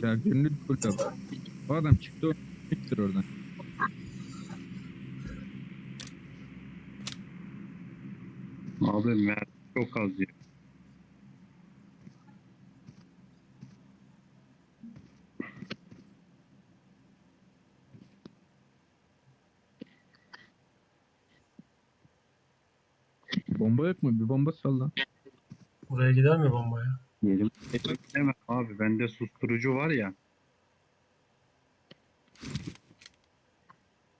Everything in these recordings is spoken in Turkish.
Şarjörünü fırlat. O adam çıktı çıktır oradan. Abi mer çok az ya. Bomba yok mu? Bir bomba salla. Buraya gider mi bomba ya? Yerim. Demem abi bende susturucu var ya.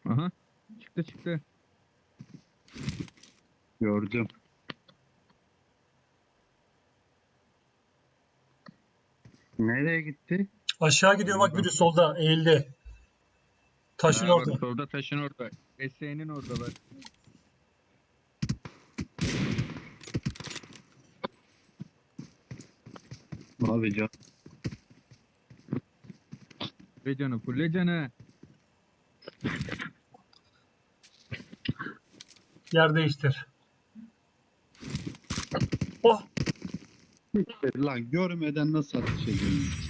Aha. Çıktı çıktı. Gördüm. Nereye gitti? Aşağı gidiyor bak biri solda eğildi. Taşın Ha, orada. Bak, solda taşın orada. SS'nin orada bak. Abi can. Fulle canı fulle canı. Yer değiştir. Oh Lan görmeden nasıl atış ediyorsun?